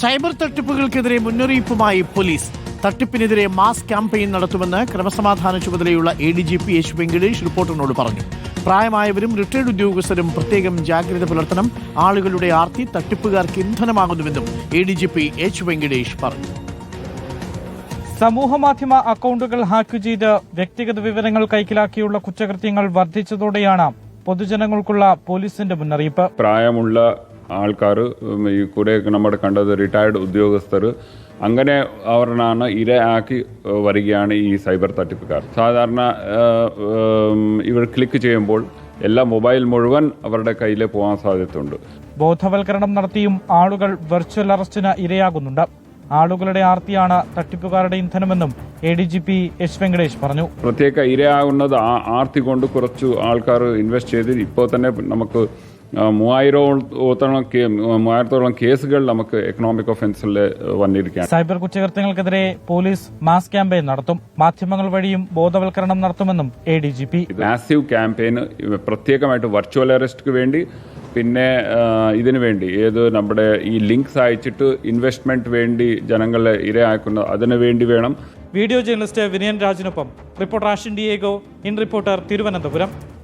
Cyber തട്ടിപ്പുകൾക്കെതിരെ മുന്നറിയിപ്പുമായി police. തട്ടിപ്പിനെതിരെ mass campaign നടത്തുമെന്ന് ക്രമസമാധാന ചുമതലയുള്ള A D G P H Venkatesh റിപ്പോർട്ടറിനോട് പറഞ്ഞു. പ്രായമായവരും റിട്ടയർഡ് ഉദ്യോഗസ്ഥരും പ്രത്യേകം ജാഗ്രത പുലർത്തണം. ആളുകളുടെ ആർത്തി തട്ടിപ്പുകാർക്ക് ഇന്ധനമാകുന്നുവെന്നും A D G P H Venkatesh പറഞ്ഞു. സമൂഹമാധ്യമ അക്കൗണ്ടുകൾ ഹാക്ക് ചെയ്ത് വ്യക്തിഗത വിവരങ്ങൾ കൈക്കലാക്കിയുള്ള കുറ്റകൃത്യങ്ങൾ വർദ്ധിച്ചതോടെയാണ് പൊതുജനങ്ങൾക്കുള്ള പോലീസിന്റെ മുന്നറിയിപ്പ്. പ്രായമുള്ള ആൾക്കാർ ഈ കുറേയൊക്കെ നമ്മുടെ കണ്ടത് റിട്ടയർഡ് ഉദ്യോഗസ്ഥർ അങ്ങനെ അവരാണ് ഇരയാക്കി വരികയാണ് ഈ സൈബർ തട്ടിപ്പുകാർ. സാധാരണ ഇവർ ക്ലിക്ക് ചെയ്യുമ്പോൾ എല്ലാ മൊബൈൽ മുഴുവൻ അവരുടെ കയ്യിൽ പോകാൻ സാധ്യതയുണ്ട്. ബോധവൽക്കരണം നടത്തിയും ആളുകൾ വെർച്വൽ അറസ്റ്റിന് ഇരയാകുന്നുണ്ട്. ആളുകളുടെ ആർത്തിയാണ് തട്ടിപ്പുകാരുടെ ഇന്ധനമെന്നും A D G P S Venkatesh പറഞ്ഞു. പ്രത്യേക ഇരയാകുന്നത് ആ- ആർത്തി കൊണ്ട് കുറച്ച് ആൾക്കാർ ഇൻവെസ്റ്റ് ചെയ്ത് ഇപ്പോൾ തന്നെ നമുക്ക് മൂവായിരത്തോളം മൂവായിരത്തോളം കേസുകൾ നമുക്ക് എക്കണോമിക് ഒഫൻസിൽ വന്നിരിക്കുകയാണ്. സൈബർ കുറ്റകൃത്യങ്ങൾക്കെതിരെ പോലീസ് മാസ് ക്യാമ്പയിൻ നടത്തും. മാധ്യമങ്ങൾ വഴിയും ബോധവൽക്കരണം നടത്തുമെന്നും A D G P massive campaign പ്രത്യേകമായിട്ട് വെർച്വൽ അറസ്റ്റിന് വേണ്ടി പിന്നെ ഇതിനു വേണ്ടി ഏത് നമ്മുടെ ഈ ലിങ്ക്സ് അയച്ചിട്ട് ഇൻവെസ്റ്റ്മെന്റ് വേണ്ടി ജനങ്ങളെ ഇരയാക്കുന്ന അതിനു വേണ്ടി വേണം. Video journalist Vinayan രാജിനൊപ്പം. Reporter Ashin Diego. In reporter Thiruvananthapuram.